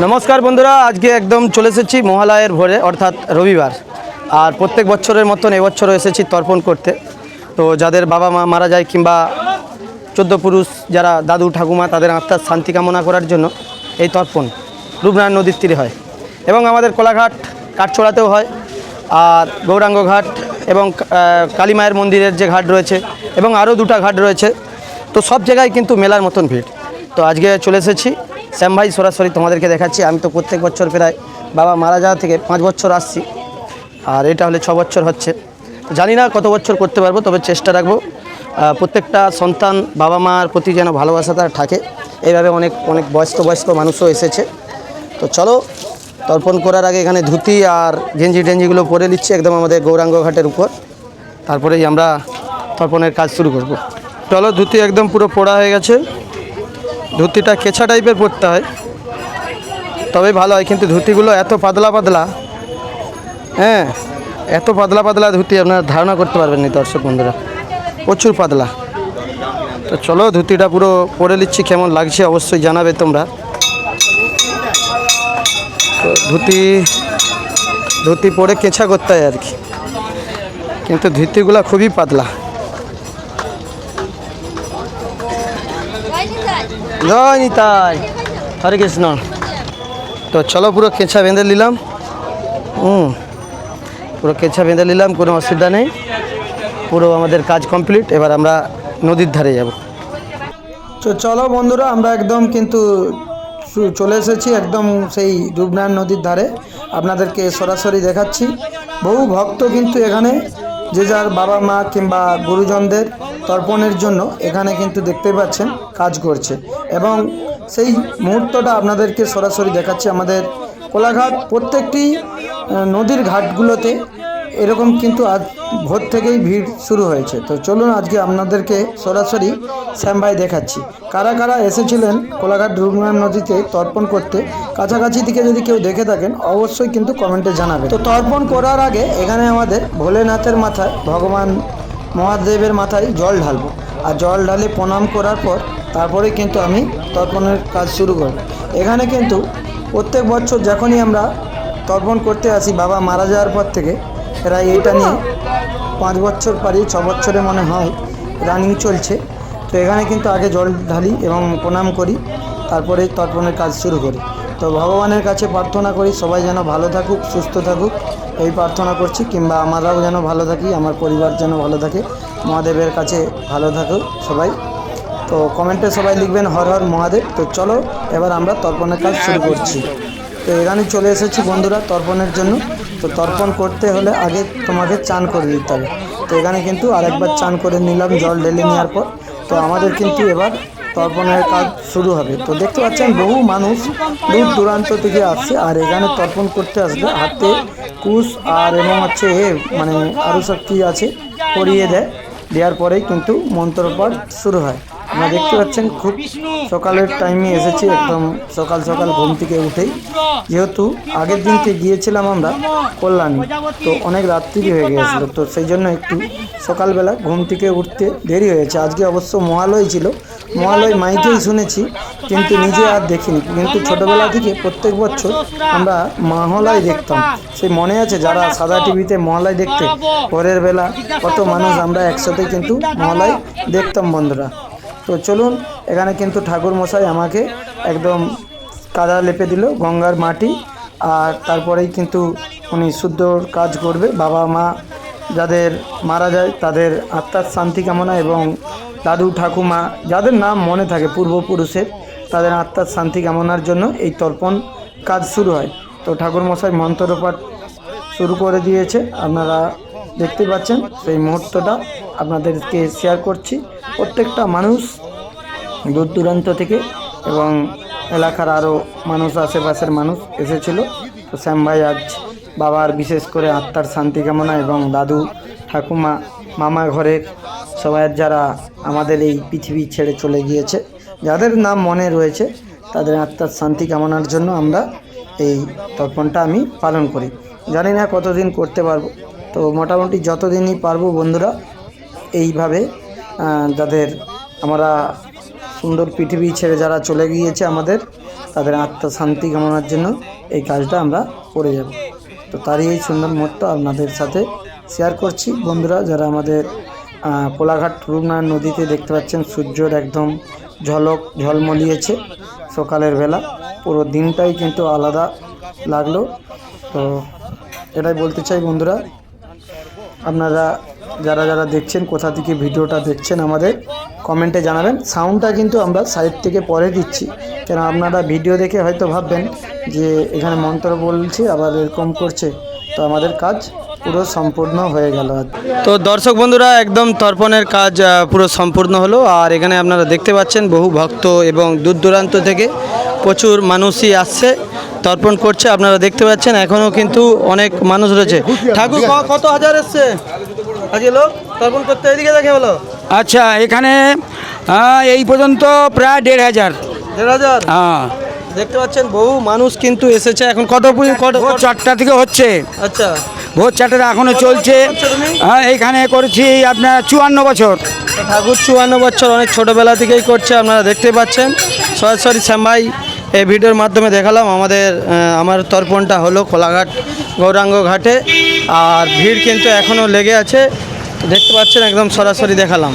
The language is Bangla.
নমস্কার বন্ধুরা আজকে একদম চলে এসেছি মহালয়ের ভোরে অর্থাৎ রবিবার। আর প্রত্যেক বছরের মতন এবছরও এসেছি তর্পণ করতে। তো যাদের বাবা মা মারা যায় কিংবা চোদ্দ পুরুষ যারা দাদু ঠাকুমা তাদের আত্মার শান্তি কামনা করার জন্য এই তর্পণ রূপনারায়ণ নদীর তীরে হয়। এবং আমাদের কোলাঘাট কাঠছড়াতেও হয় আর গৌরাঙ্গ ঘাট এবং আহ, কালী মায়ের মন্দিরের যে ঘাট রয়েছে এবং আরও দুটো ঘাট রয়েছে। তো সব জায়গায় কিন্তু মেলার মতন ভিড়। তো আজকে চলে এসেছি শ্যাম ভাই, সরাসরি তোমাদেরকে দেখাচ্ছি। আমি তো প্রত্যেক বছর প্রায় বাবা মারা যাওয়া থেকে পাঁচ বছর আসছি। আর এটা হলে ছ বছর হচ্ছে। জানি না কত বছর করতে পারব, তবে চেষ্টা রাখব। প্রত্যেকটা সন্তান বাবা মার প্রতি যেন ভালোবাসা তার থাকে। এইভাবে অনেক অনেক বয়স্ক বয়স্ক মানুষও এসেছে। তো চলো, তর্পণ করার আগে এখানে ধুতি আর গেঞ্জি টেঞ্জিগুলো পরে নিচ্ছি, একদম আমাদের গৌরাঙ্গ ঘাটের উপর। তারপরেই আমরা তর্পণের কাজ শুরু করব। চলো, ধুতি একদম পুরো পোড়া হয়ে গেছে। ধুতিটা কেছা টাইপের পরতে হয়। তবে ভালো হয়, কিন্তু ধুতিগুলো এত পাতলা পাতলা হ্যাঁ এত পাতলা পাতলা ধুতি আপনারা ধারণা করতে পারবেন না দর্শক বন্ধুরা। প্রচুর পাতলা। তো চলো, ধুতিটা পুরো পরে নিচ্ছি, কেমন লাগছে অবশ্যই জানাবে তোমরা। তো ধুতি ধুতি পরে কেঁচা করতে হয় আর কি। কিন্তু ধুতিগুলো খুবই পাতলা। জয় নিতাই। হরে কৃষ্ণ। তো চলো পুরো কেঁচা বেঁধে নিলাম। হুম। পুরো কেঁচা বেঁধে নিলাম, কোনো অসুবিধা নেই। পুরো আমাদের কাজ কমপ্লিট এবার আমরা নদীর ধারে যাব। তো চলো বন্ধুরা, আমরা একদম কিন্তু চলে এসেছি একদম সেই রূপনারায়ণ নদীর ধারে। আপনাদেরকে সরাসরি দেখাচ্ছি। বহু ভক্ত কিন্তু এখানে, যে যার বাবা মা কিংবা গুরুজনদের তর্পণের জন্য এখানে কিন্তু দেখতে পাচ্ছেন কাজ করছে। এবং সেই মুহূর্তটা আপনাদেরকে সরাসরি দেখাচ্ছি। আমাদের কোলাঘাট প্রত্যেকটি নদীর ঘাটগুলোতে এরকম কিন্তু আজ ভোর থেকেই ভিড় শুরু হয়েছে। তো চলুন আজকে আপনাদেরকে সরাসরি শ্যাম ভাই দেখাচ্ছি। কারা কারা এসেছিলেন কোলাঘাট রূপনারায়ণ নদীতে তর্পণ করতে? কাছাকাছি থেকে যদি কেউ দেখে থাকেন, অবশ্যই কিন্তু কমেন্টে জানাবেন। তো তর্পণ করার আগে এখানে আমাদের ভোলেনাথের মাথায় ভগবান মহাদেবের মাথায় জল ঢালবো। আর জল ঢালে প্রণাম করার পর তারপরে কিন্তু আমি তর্পণের কাজ শুরু করব। এখানে কিন্তু প্রত্যেক বছর যখনই আমরা তর্পণ করতে আসি, বাবা মারা যাওয়ার পর থেকে প্রায় এটা নিয়ে পাঁচ বছর পারি, ছ বছরে মনে হয় রানিং চলছে। তো এখানে কিন্তু আগে জল ঢালি এবং প্রণাম করি, তারপরে তর্পণের কাজ শুরু করি। তো ভগবানের কাছে প্রার্থনা করি সবাই যেন ভালো থাকুক, সুস্থ থাকুক। এই প্রার্থনা করছি, কিংবা আমরাও যেন ভালো থাকি, আমার পরিবার যেন ভালো থাকে। মহাদেবের কাছে ভালো থাকুক সবাই। তো কমেন্টে সবাই লিখবেন, হর হর মহাদেব। তো চলো, এবার আমরা তর্পণের কাজ শুরু করছি। তো এখানে চলে এসেছি বন্ধুরা তর্পণের জন্য। তো তর্পণ করতে হলে আগে তোমাকে চান করে দিতে হবে। তো এখানে কিন্তু আরেকবার চান করে নিলাম জল ঢেলে নেওয়ার পর। তো আমাদের কিন্তু এবার তর্পণের কাজ শুরু হবে। তো দেখতে পাচ্ছেন, বহু মানুষ দূর দূরান্ত থেকে আসছে আর এখানে তর্পণ করতে আসবে। হাতে কুশ আর এবং হচ্ছে এ মানে আরও সব আছে, পরিয়ে দেয়। দেওয়ার পরেই কিন্তু মন্ত্রপাঠ শুরু হয়। আপনারা দেখতে পাচ্ছেন খুব সকালের টাইমে এসেছি একদম সকাল সকাল ঘুম থেকে উঠেই। যেহেতু আগের দিনকে গিয়েছিলাম আমরা কল্যাণী তো অনেক রাত্রি হয়ে গিয়েছিল। তো সেই জন্য একটু সকালবেলা ঘুম থেকে উঠতে দেরি হয়েছে। আজকে অবশ্য মহালয় ছিল। মহালয় মাইকেই শুনেছি কিন্তু নিজে আর দেখিনি। কিন্তু ছোটোবেলা থেকে প্রত্যেক বছর আমরা মহালয় দেখতাম। সেই মনে আছে যারা সাদা টিভিতে মহালয় দেখতে ভোরের বেলা কত মানুষ আমরা একসাথে কিন্তু মহালয় দেখতাম বন্ধুরা। তো চলুন, এখানে কিন্তু ঠাকুর মশাই আমাকে একদম কাদা লেপে দিল, গঙ্গার মাটি, আর তারপরেই কিন্তু উনি শুদ্ধ কাজ করবে। বাবা মা যাদের মারা যায়, তাদের আত্মার শান্তি কামনা এবং দাদু ঠাকুমা যাদের নাম মনে থাকে পূর্বপুরুষের, তাদের আত্মার শান্তি কামনার জন্য এই তর্পণ কাজ শুরু হয়। তো ঠাকুর মশাই মন্ত্রপাঠ শুরু করে দিয়েছে, আপনারা দেখতে পাচ্ছেন সেই মুহূর্তটা। আপনাদেরকে শেয়ার করছি। প্রত্যেকটা মানুষ দূর দূরান্ত থেকে এবং এলাকার আরও মানুষ, আশেপাশের মানুষ এসেছিল। তো শ্যাম ভাই আজ বাবার বিশেষ করে আত্মার শান্তি কামনা এবং দাদু, ঠাকুমা, মামা ঘরের সবাই যারা আমাদের এই পৃথিবী ছেড়ে চলে গিয়েছে, যাদের নাম মনে রয়েছে, তাদের আত্মার শান্তি কামনার জন্য আমরা এই তর্পণটা আমি পালন করি। জানি না কতদিন করতে পারব। তো মোটামুটি যতদিনই পারব বন্ধুরা এইভাবে যাদের আমরা সুন্দর পৃথিবী ছেড়ে যারা চলে গিয়েছে আমাদের, তাদের আত্মা শান্তি কামনার জন্য এই কাজটা আমরা করে যাব। তো তারই এই সুন্দর মুহূর্ত আপনাদের সাথে শেয়ার করছি। বন্ধুরা, যারা আমাদের কোলাঘাট রূপনারায়ণ নদীতে দেখতে পাচ্ছেন, সূর্যর একদম ঝলক ঝলমলিয়েছে সকালের বেলা। পুরো দিনটাই কিন্তু আলাদা লাগল। তো এটাই বলতে চাই বন্ধুরা, আপনারা যারা যারা দেখছেন, কোথা থেকে ভিডিওটা দেখছেন আমাদের, কমেন্টে জানাবেন। সাউন্ডটা কিন্তু আমরা সাইড থেকে পরে দিচ্ছি। কেন আপনারা ভিডিও দেখে হয়তো ভাববেন যে এখানে মন্ত্র বলছে, আবার এরকম করছে। তো আমাদের কাজ পুরো সম্পূর্ণ হয়ে গেল। তো দর্শক বন্ধুরা, একদম তর্পণের কাজ পুরো সম্পূর্ণ হলো। আর এখানে আপনারা দেখতে পাচ্ছেন, বহু ভক্ত এবং দূর দূরান্ত থেকে প্রচুর মানুষই আসছে, তর্পণ করছে। আপনারা দেখতে পাচ্ছেন এখনও কিন্তু অনেক মানুষ রয়েছে। ঠাকুর কত হাজার এসছে? আজকে লোক তর্পণ করতে এদিকে দেখে বলো। আচ্ছা এখানে এই পর্যন্ত প্রায় দেড় হাজার। দেড় হাজার? হ্যাঁ। দেখতে পাচ্ছেন বহু মানুষ কিন্তু এসেছে। এখন কত কত ভোর চারটা থেকে হচ্ছে। আচ্ছা। ভোর চারটা এখনও চলছে। হ্যাঁ এইখানে করেছি আপনার চুয়ান্ন বছর। ঠাকুর চুয়ান্ন বছর অনেক ছোটোবেলা থেকেই করছে আপনারা দেখতে পাচ্ছেন। সরাসরি শ্যামাই এই ভিডিওর মাধ্যমে দেখালাম আমাদের আমার তর্পণটা হলো কোলাঘাট গৌরাঙ্গ ঘাটে। আর ভিড় কিন্তু এখনও লেগে আছে। দেখতে পাচ্ছেন একদম সরাসরি দেখালাম।